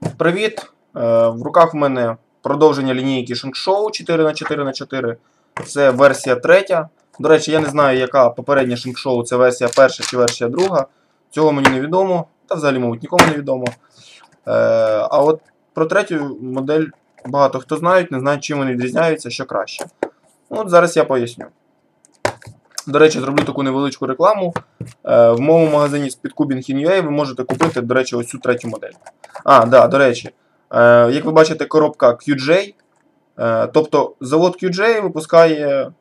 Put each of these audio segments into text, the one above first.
Привіт! Е, В руках в мене продовження лінійки Shingshow 4х4х4. Це версія третя. До речі, я не знаю, яка попередня Shingshow, це версія перша чи версія друга. Цього мені не відомо, та взагалі, мабуть, нікому не відомо. Е, А от про третю модель багато хто знають, не знають, чим вони відрізняються, що краще. Ну, От зараз я поясню. До речі, зроблю таку невеличку рекламу. Е, В моєму магазині з-під Speedcubing.in.ua ви можете купити, до речі, ось цю третю модель. А, да, до речі, е, як ви бачите, коробка QJ. Е, тобто завод QJ випускає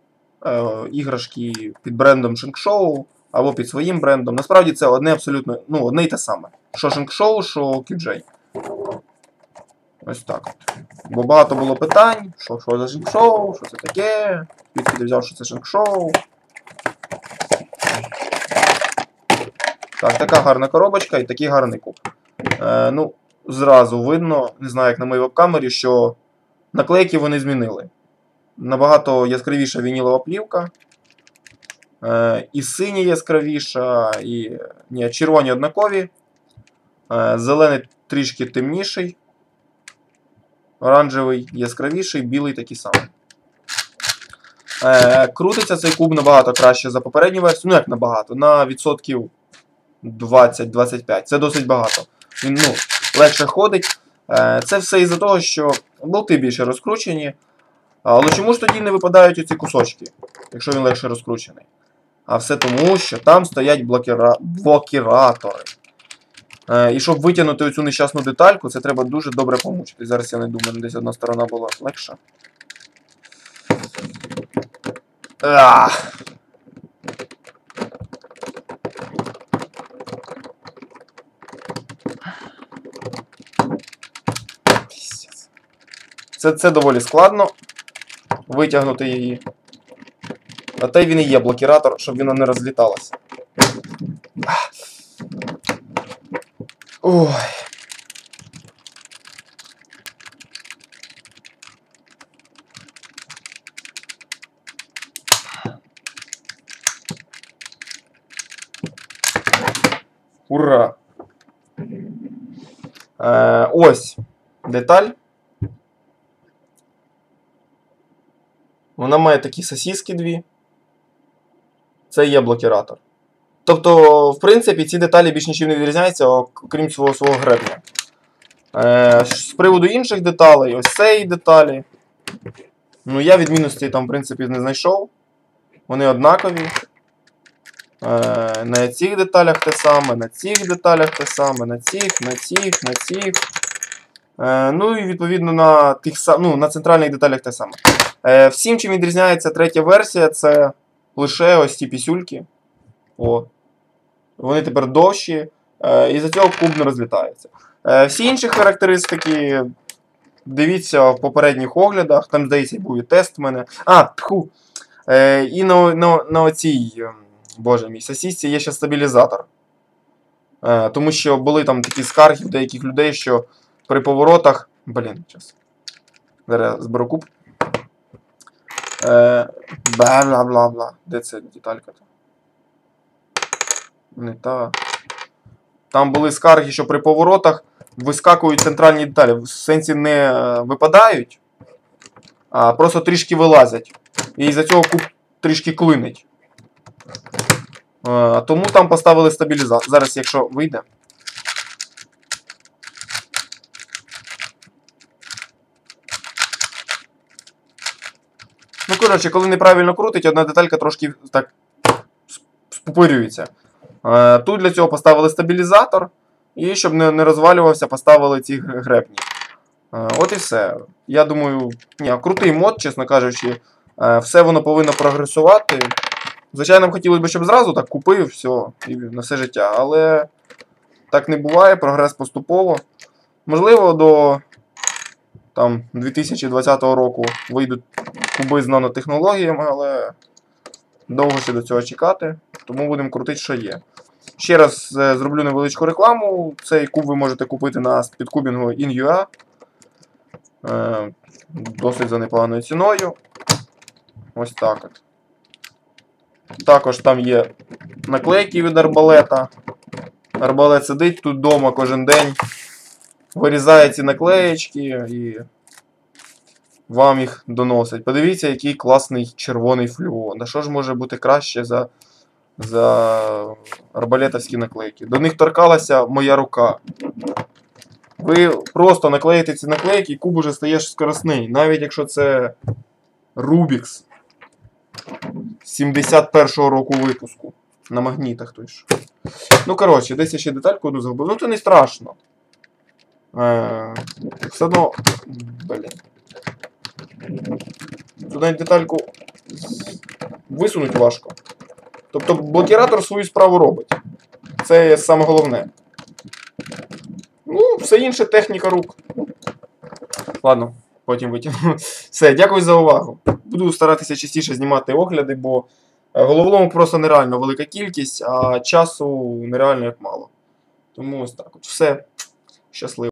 іграшки під брендом Shingshow або під своїм брендом. Насправді це одне абсолютно ну, одне і те саме. Що Shingshow, що QJ. Ось так от. Бо багато було питань, що, що за Shingshow, що це таке, звідки взяв, що це Shingshow. Так, така гарна коробочка і такий гарний куб. Е, ну, зразу видно, не знаю, як на моїй веб-камері, що наклейки вони змінили. Набагато яскравіша вінілова плівка. Е, і синя яскравіша, і ні, червоні однакові. Е, зелений трішки темніший. Оранжевий яскравіший, білий такий самий. Е, крутиться цей куб набагато краще за попередню версію. Ну, як набагато, на відсотків 20-25. Це досить багато. Він ну, легше ходить. Е, це все із-за того, що болти більше розкручені. Але чому ж тоді не випадають оці кусочки, якщо він легше розкручений? А все тому, що там стоять блокера... блокіратори. Е, і щоб витягнути оцю нещасну детальку, це треба дуже добре помучити. Зараз я не думаю, десь одна сторона була легша. Ах. Це, це доволі складно витягнути її. А те він і є блокіратор, щоб вона не розліталася. Ой. Ура! Е, ось деталь. Вона має такі сосіски дві. Це є блокіратор. Тобто, в принципі, ці деталі більш нічим не відрізняються, окрім свого свого гребня. Е, з приводу інших деталей, ось цієї деталі. Ну, я відмінностей там, в принципі, не знайшов. Вони однакові. Е, на цих деталях те саме, на цих деталях те саме, на цих, на цих, на цих. Е, ну і відповідно на тих ну, на центральних деталях те саме. Е, всім, чим відрізняється третя версія, це лише ось ці пісюльки. О. Вони тепер довші, е, і за цього куб не розлітається. Е, всі інші характеристики. Дивіться в попередніх оглядах, там, здається, був і тест в мене. А, тху. І на на, на оцій, ем, боже мій, сосісці є ще стабілізатор. Тому що були там такі скарги деяких людей, що при поворотах. Блін. Зараз зберу куб. Е, Бла-бла-бла-бла. Де це деталька-то? Не та. Там були скарги, що при поворотах вискакують центральні деталі. В сенсі не випадають, а просто трішки вилазять. І за цього куб трішки клинить. Тому там поставили стабілізатор. Зараз, якщо вийде. Ну, коротше, коли неправильно крутить, одна деталька трошки так спупирюється. Тут для цього поставили стабілізатор. І щоб не розвалювався, поставили ці гребні. От і все. Я думаю, ні, крутий мод, чесно кажучи, все воно повинно прогресувати. Звичайно, хотілося б, щоб зразу так купив все і на все життя, але так не буває, прогрес поступово. Можливо, до там, 2020 року вийдуть куби з нанотехнологіями, але довго ще до цього чекати, тому будемо крутити, що є. Ще раз е, зроблю невеличку рекламу. Цей куб ви можете купити на спідкубінгу InUA. Е, досить за непоганою ціною. Ось так от. Також там є наклейки від арбалета. Арбалет сидить тут вдома кожен день. вирізає ці наклеєчки і вам їх доносить. Подивіться, який класний червоний флюон. А що ж може бути краще за, за арбалетовські наклейки? До них торкалася моя рука. Ви просто наклеїте ці наклейки, і куб уже стає скоростний. Навіть якщо це Rubix 71-го року випуску. На магнітах той ж. Ну, коротше, десь я ще детальку одну загубив. Ну, то не страшно. Е, все одно. Блін. Навіть детальку висунуть важко. Тобто блокіратор свою справу робить. Це саме головне. Ну, все інше техніка рук. Ладно, потім витягну. Все, дякую за увагу. Буду старатися частіше знімати огляди, бо е, головоломок просто нереально велика кількість, а часу нереально як мало. Тому ось так. Все. Щасливо.